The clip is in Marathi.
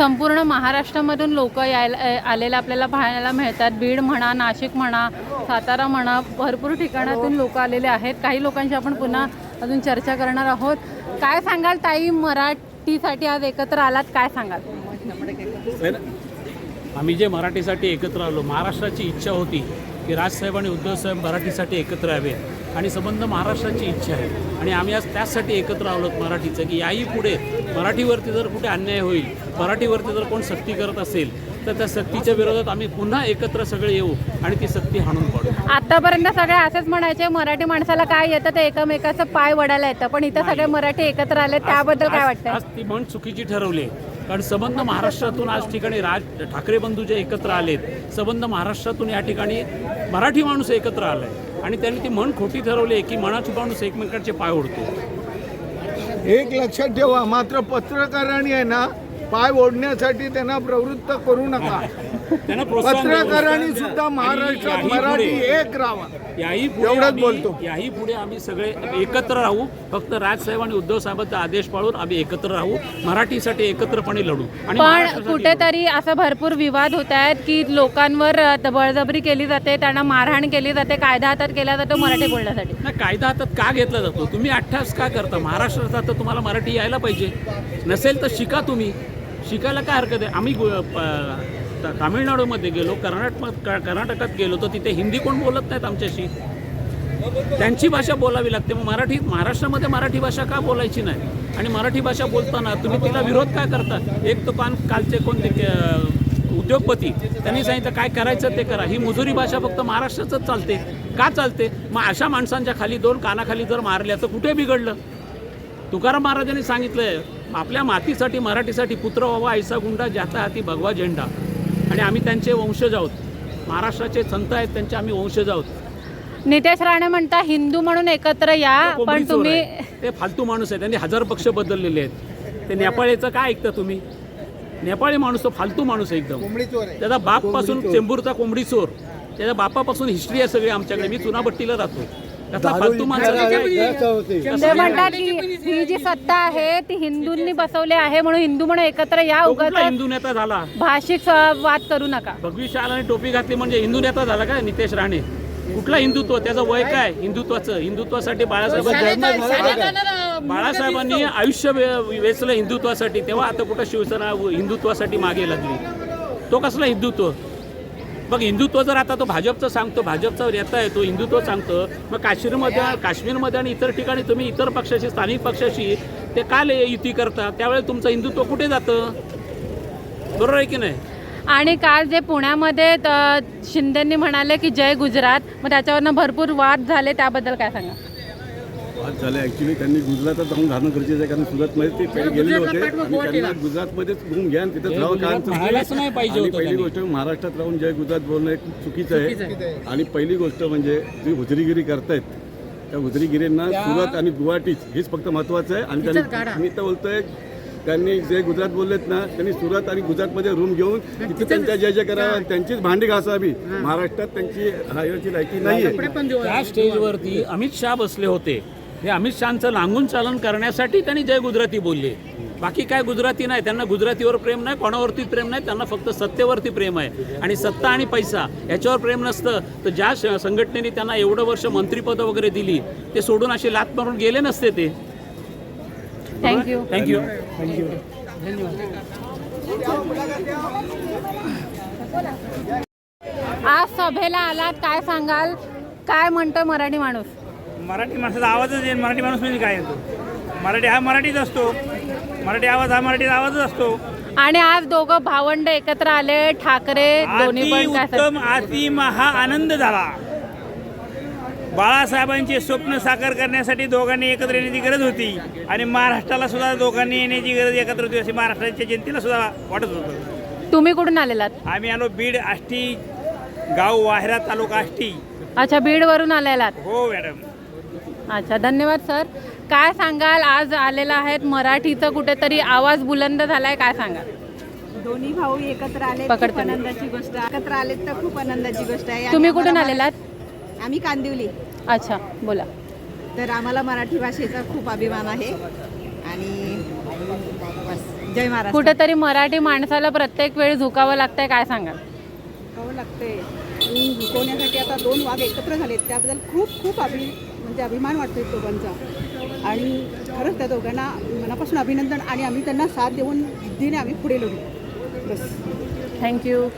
संपूर्ण महाराष्ट्रामधून लोक यायला आलेले आपल्याला पाहायला मिळतात. बीड म्हणा नाशिक म्हणा सातारा म्हणा भरपूर ठिकाणातून लोक आलेले आहेत. काही लोकांशी आपण पुन्हा अजून चर्चा करणार आहोत. काय सांगाल ताई? मराठीसाठी आज एकत्र आलात. काय सांगाल? आम्ही जे मराठीसाठी एकत्र आलो महाराष्ट्राची इच्छा होती की राजसाहेब आणि उद्धवसाहेब मराठीसाठी एकत्र यावे आणि संबंध महाराष्ट्राची इच्छा आहे. आणि आम्ही आज त्याचसाठी एकत्र आलोत मराठीचं की याही पुढे मराठीवरती जर कुठे अन्याय होईल मराठीवरती जर कोण सक्ती करत असेल तर त्या सक्तीच्या विरोधात आम्ही पुन्हा एकत्र सगळे येऊ आणि ती सक्ती हाणून पाडू. आतापर्यंत सगळे असेच म्हणायचे मराठी माणसाला काय येतं ते एकमेकाचं पाय वडायला येतं पण इथं सगळे मराठी एकत्र आले त्याबद्दल काय वाटतंय? आज ती म्हण चुकीची ठरवली. कारण संबंध महाराष्ट्रातून आज ठिकाणी राज ठाकरे बंधू जे एकत्र आलेत संबंध महाराष्ट्रातून या ठिकाणी मराठी माणूस एकत्र आलाय. आणि त्यांनी ती म्हण खोटी ठरवली आहे की मनाची माणूस एकमेकांचे पाय ओढतो एक लक्षात ठेवा मात्र पत्रकारांनी आहे ना पाय ओढण्यासाठी त्यांना प्रवृत्त करू नका. त्यांना प्रोत्साहन देऊ. पत्रकारांनी सुद्धा महाराष्ट्रात मराठी एक राहावा याही पुढे एवढंच बोलतो. याही पुढे आम्ही सगळे एकत्र राहू. फक्त राजसाहेब आणि उद्धव साहेबांचा आदेश पाळून आम्ही एकत्र राहू. मराठीसाठी एकत्रपणे लढू. आणि पण कुठेतरी असं भरपूर विवाद होत आहेत की लोकांवर बळजबरी केली जाते त्यांना मारहाण केली जाते कायदा हातात केला जातो मराठी बोलण्यासाठी. नाही कायदा हातात का घेतला जातो? तुम्ही अठ्ठास का करता? महाराष्ट्रात आता तुम्हाला मराठी यायला पाहिजे. नसेल तर शिका तुम्ही. शिकायला काय हरकत आहे? आम्ही प- त- तामिळनाडूमध्ये गेलो कर्नाटक कर्नाटकात गेलो तर तिथे हिंदी कोण बोलत नाहीत आमच्याशी? त्यांची भाषा बोलावी लागते. मग मराठी महाराष्ट्रामध्ये मराठी भाषा का बोलायची नाही? आणि मराठी भाषा बोलताना तुम्ही तिला विरोध काय करता एक तो कान कालचे कोणते उद्योगपती त्यांनी सांगितलं काय करायचं ते करा. ही मुजुरी भाषा फक्त महाराष्ट्रातच चालते. का चालते? मग अशा माणसांच्या खाली दोन कानाखाली जर मारल्या तर कुठे बिघडलं? तुकाराम महाराजांनी सांगितलं आपल्या मातीसाठी मराठीसाठी पुत्र व्हावा ऐसा गुंडा ज्याचा हाती भगवा झेंडा. आणि आम्ही त्यांचे वंशज आहोत. महाराष्ट्राचे संत आहेत त्यांचे आम्ही वंशज आहोत. नितेश राणे म्हणता हिंदू म्हणून एकत्र या पण तुम्ही. ते फालतू माणूस आहे त्यांनी हजार पक्ष बदललेले आहेत. ते नेपाळीचं काय ऐकता तुम्ही? नेपाळी माणूस तो फालतू माणूस आहे एकदम. त्याचा बापपासून चेंबूरचा कोंबडी चोर. त्याच्या बापापासून हिस्ट्री आहे सगळी आमच्याकडे. मी चुनाभट्टीला राहतो. ते म्हणतात की ही जी सत्ता आहे ती हिंदूंनी बसवली आहे म्हणून हिंदू म्हणून एकत्र या उगाच हिंदू नेता झाला? भाषिक वाद करू नका. भगवी शाल आणि टोपी घातली म्हणजे हिंदू नेता झाला काय नितेश राणे? कुठला हिंदुत्व? त्याचं वय काय? हिंदुत्वाचं. हिंदुत्वासाठी बाळासाहेब बाळासाहेबांनी आयुष्य वे- वेचलं हिंदुत्वासाठी. तेव्हा आता कुठं शिवसेना हिंदुत्वासाठी मागे लागली? तो कसला हिंदुत्व? मग हिंदुत्व जर आता तो भाजपचं सांगतो भाजपचा नेता आहे तो हिंदुत्व सांगतो मग काश्मीरमध्ये काश्मीरमध्ये आणि इतर ठिकाणी तुम्ही इतर पक्षाशी स्थानिक पक्षाशी ते का युती करता? त्यावेळेस तुमचं हिंदुत्व कुठे जातं? बरोबर आहे की नाही? आणि काल जे पुण्यामध्ये त- शिंदेंनी म्हणाले की जय गुजरात मग त्याच्यावरनं भरपूर वाद झाले त्याबद्दल काय सांगा? आज झालं. ॲक्च्युली त्यांनी गुजरातात जाऊन राहणं गरजेचं आहे. कारण सुरतमध्ये ते पहिले गेलेले होते. आणि त्यांना गुजरातमध्येच घुम घ्या आणि तिथेच राहावं कारण पाहिजे पहिली. गोष्ट महाराष्ट्रात राहून जय गुजरात बोलणं हे खूप चुकीचं आहे. आणि पहिली गोष्ट म्हणजे जी हुजरीगिरी करतायत त्या हुजरीगिरींना सुरत आणि गुवाहाटी हेच फक्त महत्वाचं आहे. आणि त्यांनी मी तर बोलतोय त्यांनी जे गुजरात बोललेत ना त्यांनी सुरत आणि गुजरातमध्ये रूम घेऊन तिथे त्यांच्या जय जय करावं आणि त्यांचीच भांडी घासावी महाराष्ट्रात त्यांची हायरची लायकी नाही आहे त्या स्टेजवरती अमित शहा बसले होते. हे अमित शहाचं लांगून चालन करण्यासाठी त्यांनी जय गुजराती बोलले. बाकी काय गुजराती नाही त्यांना गुजरातीवर प्रेम नाही कोणावरती प्रेम नाही त्यांना फक्त सत्तेवरती प्रेम आहे. आणि सत्ता आणि पैसा याच्यावर प्रेम नसतं तर ज्या संघटनेने त्यांना एवढं वर्ष मंत्रिपद वगैरे दिली ते सोडून असे लात मारून गेले नसते ते. थँक्यू थँक्यू आज सभेला आलात काय सांगाल? काय म्हणतोय मराठी माणूस? मराठी माणसाचा आवाजच येईल मराठी माणूस म्हणजे काय येतो? मराठी हा मराठीच असतो. मराठी आवाज हा मराठीचा आवाजच असतो. आणि आज दोघं भावंड एकत्र आले ठाकरे दोन्ही अति पण काय उत्तम अति महा आनंद झाला. बाळासाहेबांचे स्वप्न साकार करण्यासाठी दोघांनी एकत्र येण्याची गरज होती. आणि महाराष्ट्राला सुद्धा दोघांनी येण्याची गरज एकत्र होती अशी महाराष्ट्राच्या जनतेला सुद्धा वाटत होतं. तुम्ही कुठून आलेलात? आम्ही आलो बीड आष्टी गाव वाहिरा तालुका आष्टी. अच्छा बीड वरून आलेलात. हो मॅडम. अच्छा धन्यवाद सर. काय सांगाल? आज आलेला आहेत मराठीचं कुठेतरी आवाज बुलंद झालाय काय सांगाल? दोन्ही भाऊ एकत्र आले खूप. आनंदाची गोष्ट आहे. एकत्र आलेत तर खूप आनंदाची गोष्ट आहे. आणि तुम्ही कुठून आम्हाला आलेलात आम्ही कांदिवली. अच्छा बोला. तर आम्हाला मराठी भाषेचा खूप अभिमान आहे. आणि बस जय महाराष्ट्र. कुठेतरी मराठी माणसाला प्रत्येक वेळी झुकावं लागतंय काय सांगाल? हो लागते झुकवण्यासाठी आता दोन वाघ एकत्र झालेत. त्याबद्दल खूप खूप अभि म्हणजे अभिमान वाटतो दोघांचा. आणि खरंच त्या दोघांना मनापासून अभिनंदन आणि आम्ही त्यांना साथ देऊन जिद्दीने आम्ही पुढे लढू. बस. थँक्यू